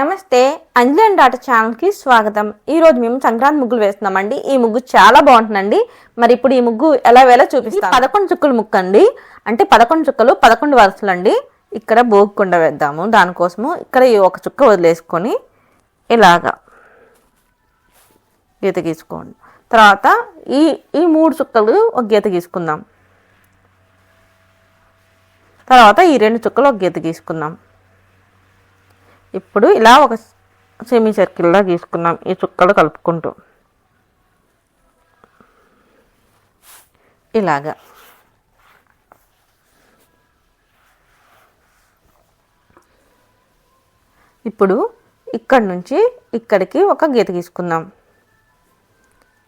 నమస్తే అంజలి అండ్ ఛానల్కి స్వాగతం. ఈరోజు మేము సంక్రాంతి ముగ్గులు వేస్తున్నామండి. ఈ ముగ్గు చాలా బాగుంటుందండి. మరి ఇప్పుడు ఈ ముగ్గు ఎలా వేలా చూపిస్తాం పదకొండు చుక్కలు ముక్కు అండి. అంటే పదకొండు చుక్కలు పదకొండు వరుసలు అండి ఇక్కడ బోగకుండా వేద్దాము. దానికోసము ఇక్కడ ఈ ఒక చుక్క వదిలేసుకొని ఇలాగా గీత గీసుకోండి. తర్వాత ఈ ఈ మూడు చుక్కలు ఒక గీత గీసుకుందాం. తర్వాత ఈ రెండు చుక్కలు ఒక గీత గీసుకుందాం. ఇప్పుడు ఇలా ఒక సెమీ సర్కిల్లా గీసుకున్నాం. ఈ చుక్కలు కలుపుకుంటూ. ఇలాగా. ఇప్పుడు ఇక్కడ నుంచి ఇక్కడికి ఒక గీత గీసుకుందాం.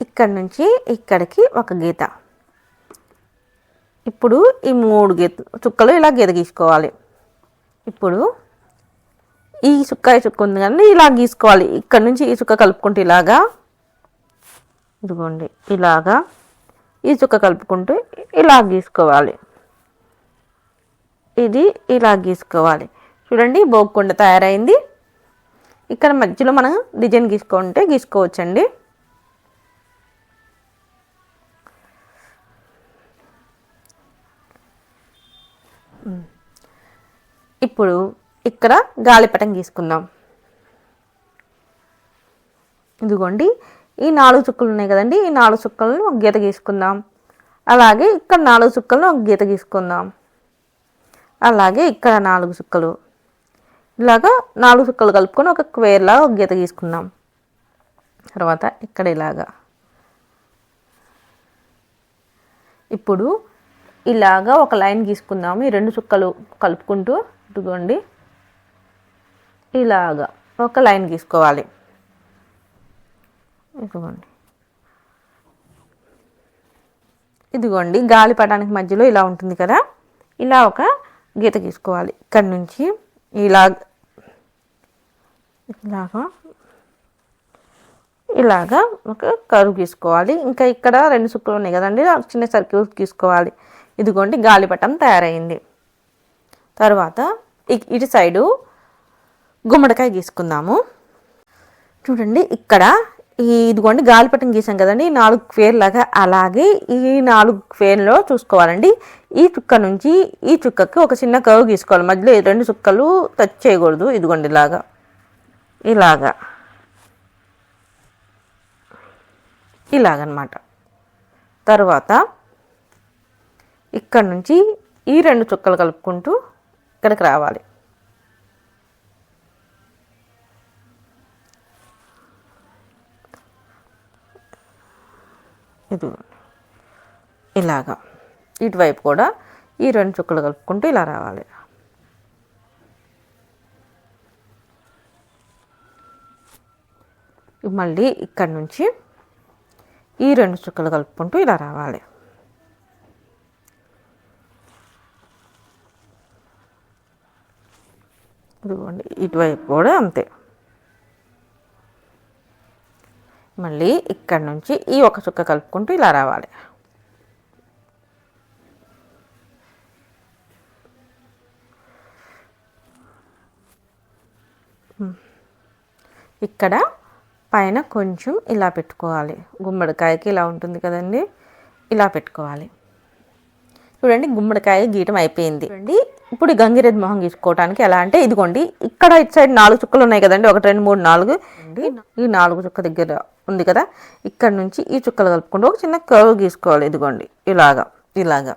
ఇక్కడ నుంచి ఇక్కడికి ఒక గీత. ఇప్పుడు ఈ మూడు గీత చుక్కలు ఇలా గీత గీసుకోవాలి. ఇప్పుడు ఈ చుక్క ఈ చుక్క ఉంది కానీ ఇలా గీసుకోవాలి. ఇక్కడ నుంచి ఈ చుక్క కలుపుకుంటే ఇలాగా ఇదిగోండి ఇలాగా ఈ చుక్క కలుపుకుంటూ ఇలా గీసుకోవాలి. ఇది ఇలా గీసుకోవాలి. చూడండి బోగకుండా తయారైంది. ఇక్కడ మధ్యలో మనం డిజైన్ గీసుకుంటే గీసుకోవచ్చండి. ఇప్పుడు ఇక్కడ గాలిపటం గీసుకుందాం. ఇదిగోండి ఈ నాలుగు చుక్కలు ఉన్నాయి కదండి ఈ నాలుగు చుక్కలను ఒక గీత గీసుకుందాం. అలాగే ఇక్కడ నాలుగు చుక్కలను ఒక గీత గీసుకుందాం. అలాగే ఇక్కడ నాలుగు చుక్కలు. ఇలాగా నాలుగు చుక్కలు కలుపుకొని ఒక క్వేర్లా ఒక గీత గీసుకుందాం. తర్వాత ఇక్కడ ఇలాగా. ఇప్పుడు ఇలాగా ఒక లైన్ గీసుకుందాము ఈ రెండు చుక్కలు కలుపుకుంటూ. ఇదిగోండి ఇలాగా ఒక లైన్ గీసుకోవాలి. ఇదిగోండి. ఇదిగోండి గాలిపటానికి మధ్యలో ఇలా ఉంటుంది కదా ఇలా ఒక గీత గీసుకోవాలి. ఇక్కడి నుంచి ఇలా ఇలాగా ఇలాగా ఒక కరువు గీసుకోవాలి. ఇంకా ఇక్కడ రెండు సుక్కులు ఉన్నాయి కదండి చిన్న సర్కిల్స్ గీసుకోవాలి. ఇదిగోండి గాలిపటం తయారైంది. తర్వాత ఇ- ఇటు సైడు గుమ్మడికాయ గీసుకుందాము. చూడండి ఇక్కడ ఈ ఇదిగోండి గాలిపటం గీసాం కదండి నాలుగు క్వేర్ లాగా అలాగే ఈ నాలుగు క్వేర్లో చూసుకోవాలండి. ఈ చుక్క నుంచి ఈ చుక్కకి ఒక చిన్న కర్వ్ గీసుకోవాలి. మధ్యలో రెండు చుక్కలు టచ్ చేయకూడదు. ఇదిగోండి ఇలాగా. ఇలాగా. ఇలాగనమాట. తర్వాత ఇక్కడ నుంచి ఈ రెండు చుక్కలు కలుపుకుంటూ ఇక్కడికి రావాలి. ఇది ఇలాగా. ఇటువైపు కూడా ఈ రెండు చుక్కలు కలుపుకుంటూ ఇలా రావాలి. మళ్ళీ ఇక్కడ నుంచి ఈ రెండు చుక్కలు కలుపుకుంటూ ఇలా రావాలి. ఇదిగోండి ఇటువైపు కూడా అంతే. మళ్ళీ ఇక్కడ నుంచి ఈ ఒక చుక్క కలుపుకుంటూ ఇలా రావాలి. ఇక్కడ పైన కొంచెం ఇలా పెట్టుకోవాలి. గుమ్మడికాయకి ఇలా ఉంటుంది కదండి. ఇలా పెట్టుకోవాలి. చూడండి గుమ్మడికాయ గీయటం అయిపోయింది. చూడండి ఇప్పుడు గంగిరెద్దు మొహం గీసుకోవడానికి ఎలా అంటే ఇదిగోండి ఇక్కడ ఇటు సైడ్ నాలుగు చుక్కలు ఉన్నాయి కదండి ఒకటి రెండు మూడు నాలుగు. ఈ నాలుగు చుక్క దగ్గర ఉంది కదా ఇక్కడ నుంచి ఈ చుక్కలు కలుపుకుంటూ ఒక చిన్న కర్వ్ గీసుకోవాలి ఇదిగోండి ఇలాగా ఇలాగా.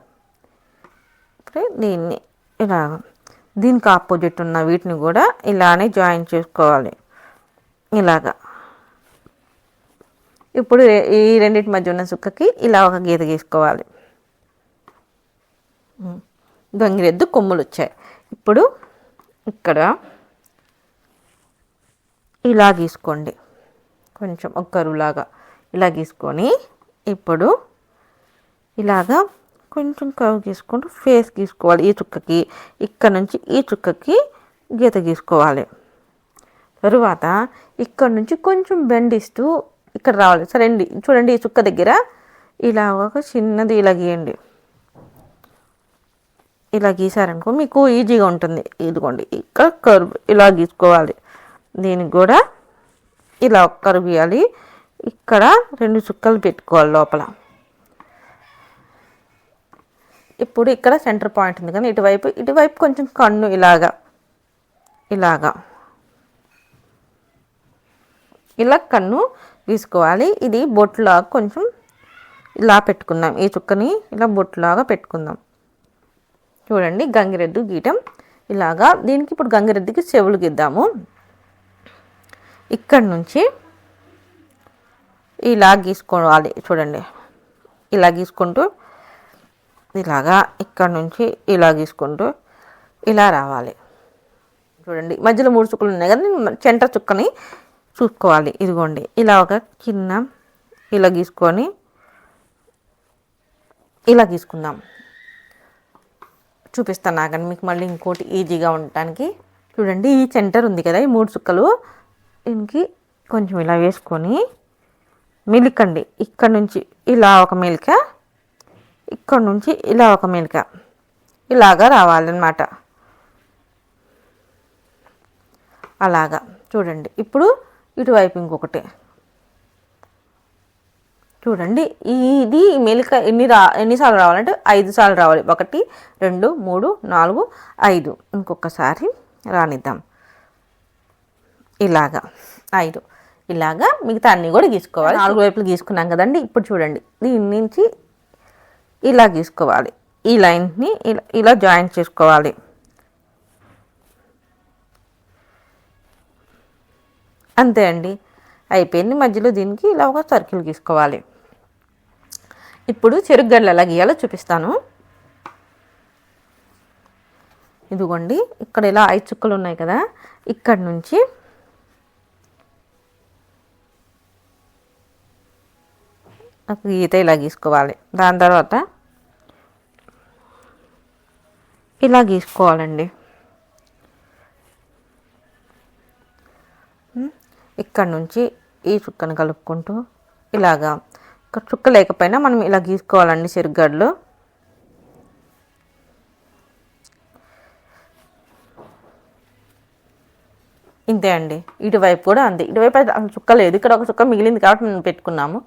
ఇప్పుడు దీన్ని ఇలాగ. దీనికి ఆపోజిట్ ఉన్న వీటిని కూడా ఇలానే జాయిన్ చేసుకోవాలి ఇలాగా. ఇప్పుడు ఈ రెండింటి మధ్య ఉన్న చుక్కకి ఇలా ఒక గీత గీసుకోవాలి. దొంగిరెద్దు గంగిరెద్దు కొమ్ములు వచ్చాయి. ఇప్పుడు ఇక్కడ ఇలా గీసుకోండి. కొంచెం ఒక కరువులాగా ఇలా గీసుకొని ఇప్పుడు ఇలాగా కొంచెం కరువు గీసుకుంటూ ఫేస్ గీసుకోవాలి. ఈ చుక్కకి ఇక్కడ నుంచి ఈ చుక్కకి గీత గీసుకోవాలి. తరువాత ఇక్కడ నుంచి కొంచెం బెండ్ ఇస్తూ ఇక్కడ రావాలి. సరే అండి చూడండి ఈ చుక్క దగ్గర ఇలా ఒక చిన్నది ఇలా గీయండి. ఇలా గీసారనుకో మీకు ఈజీగా ఉంటుంది. ఇదిగోండి ఇక్కడ కర్వ్ ఇలా గీసుకోవాలి. దీనికి కూడా ఇలా ఒక్కరు గీయాలి. ఇక్కడ రెండు చుక్కలు పెట్టుకోవాలి లోపల. ఇప్పుడు ఇక్కడ సెంటర్ పాయింట్ ఉంది కానీ ఇటువైపు ఇటువైపు కొంచెం కన్ను ఇలాగా ఇలాగా. ఇలా కన్ను గీసుకోవాలి. ఇది బొట్టులాగా కొంచెం ఇలా పెట్టుకుందాం. ఈ చుక్కని ఇలా బొట్టులాగా పెట్టుకుందాం. చూడండి గంగిరెద్దు గీయటం ఇలాగా దీనికి ఇప్పుడు గంగిరెద్దుకి చెవులు గీద్దాము. ఇక్కడ నుంచి ఇలా గీసుకోవాలి చూడండి. ఇలా గీసుకుంటూ ఇలాగా ఇక్కడ నుంచి ఇలా గీసుకుంటూ ఇలా రావాలి. చూడండి మధ్యలో మూడు చుక్కలు ఉన్నాయి కదా నేను చెంట చుక్కని చూసుకోవాలి. ఇదిగోండి ఇలా ఒక చిన్న ఇలా గీసుకొని ఇలా గీసుకుందాం. చూపిస్తాను నాకని మీకు మళ్ళీ ఇంకోటి ఈజీగా ఉండటానికి. చూడండి ఈ సెంటర్ ఉంది కదా ఈ మూడు చుక్కలు. దీనికి కొంచెం ఇలా వేసుకొని మెలికండి. ఇక్కడ నుంచి ఇలా ఒక మెలిక ఇక్కడ నుంచి ఇలా ఒక మెలిక. ఇలాగా రావాలన్నమాట. అలాగా. చూడండి ఇప్పుడు ఇటువైపు ఇంకొకటి. చూడండి. ఇది మెలిక ఎన్ని రా ఎన్నిసార్లు రావాలంటే ఐదు సార్లు రావాలి. ఒకటి రెండు మూడు నాలుగు ఐదు. ఇంకొకసారి రానిద్దాం. ఇలాగా. ఐదు. ఇలాగా మిగతా అన్నీ కూడా గీసుకోవాలి. నాలుగు వైపులు గీసుకున్నాం కదండి. ఇప్పుడు చూడండి. దీని నుంచి ఇలా గీసుకోవాలి. ఈ లైన్ని ఇలా ఇలా జాయిన్ చేసుకోవాలి. అంతే అండి. అయిపోయింది. మధ్యలో దీనికి ఇలా ఒక సర్కిల్ గీసుకోవాలి. ఇప్పుడు చెరుగడ్డలు ఎలా గీయాలో చూపిస్తాను. ఇదిగోండి ఇక్కడ ఇలా ఐదు చుక్కలు ఉన్నాయి కదా ఇక్కడ నుంచి నాకు గీత ఇలా గీసుకోవాలి. దాని తర్వాత ఇలా గీసుకోవాలండి. ఇక్కడ నుంచి ఈ చుక్కను కలుపుకుంటూ ఇలాగా చుక్క లేకపోయినా మనం ఇలా గీసుకోవాలండి చెరుగడ్డలు ఇంతే అండి. ఇటువైపు కూడా అంతే. ఇటువైపు అయితే అసలు చుక్క లేదు. ఇక్కడ ఒక చుక్క మిగిలింది కాబట్టి మేము పెట్టుకున్నాము.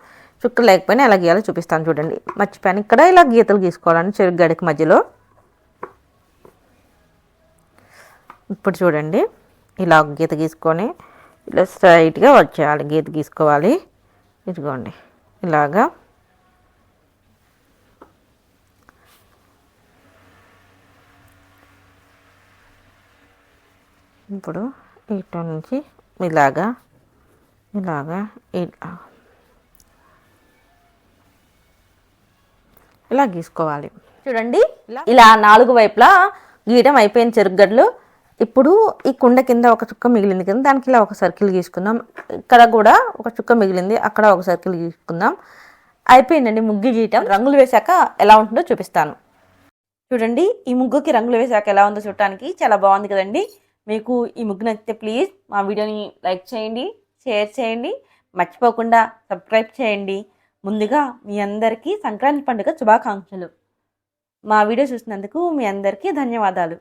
చుక్క లేకపోయినా ఎలా గీయాలో చూపిస్తాను చూడండి. మర్చిపోయాను. ఇక్కడ ఇలా గీతలు గీసుకోవాలండి చెరుకు మధ్యలో. ఇప్పుడు చూడండి. ఇలా గీత గీసుకొని ఇలా స్ట్రైట్గా వచ్చేయాలి. గీత గీసుకోవాలి. ఇదిగోండి. ఇలాగా. ఇప్పుడు ఇటు నుంచి ఇలాగా ఇలాగా ఇలా ఇలా గీసుకోవాలి. చూడండి ఇలా. నాలుగు వైపులా గీయటం అయిపోయిన చెరుగడ్డలు ఇప్పుడు ఈ కుండ కింద ఒక చుక్క మిగిలింది కింద దానికి ఇలా ఒక సర్కిల్ గీసుకుందాం. ఇక్కడ కూడా ఒక చుక్క మిగిలింది అక్కడ ఒక సర్కిల్ గీసుకుందాం. అయిపోయిందండి ముగ్గు గీయటం. రంగులు వేశాక ఎలా ఉంటుందో చూపిస్తాను. చూడండి ఈ ముగ్గుకి రంగులు వేసాక ఎలా ఉందో చూడటానికి చాలా బాగుంది కదండి. మీకు ఈ ముగ్గు నచ్చితే ప్లీజ్ మా వీడియోని లైక్ చేయండి షేర్ చేయండి మర్చిపోకుండా సబ్స్క్రైబ్ చేయండి. ముందుగా మీ అందరికీ సంక్రాంతి పండుగ శుభాకాంక్షలు. మా వీడియో చూసినందుకు మీ అందరికీ ధన్యవాదాలు.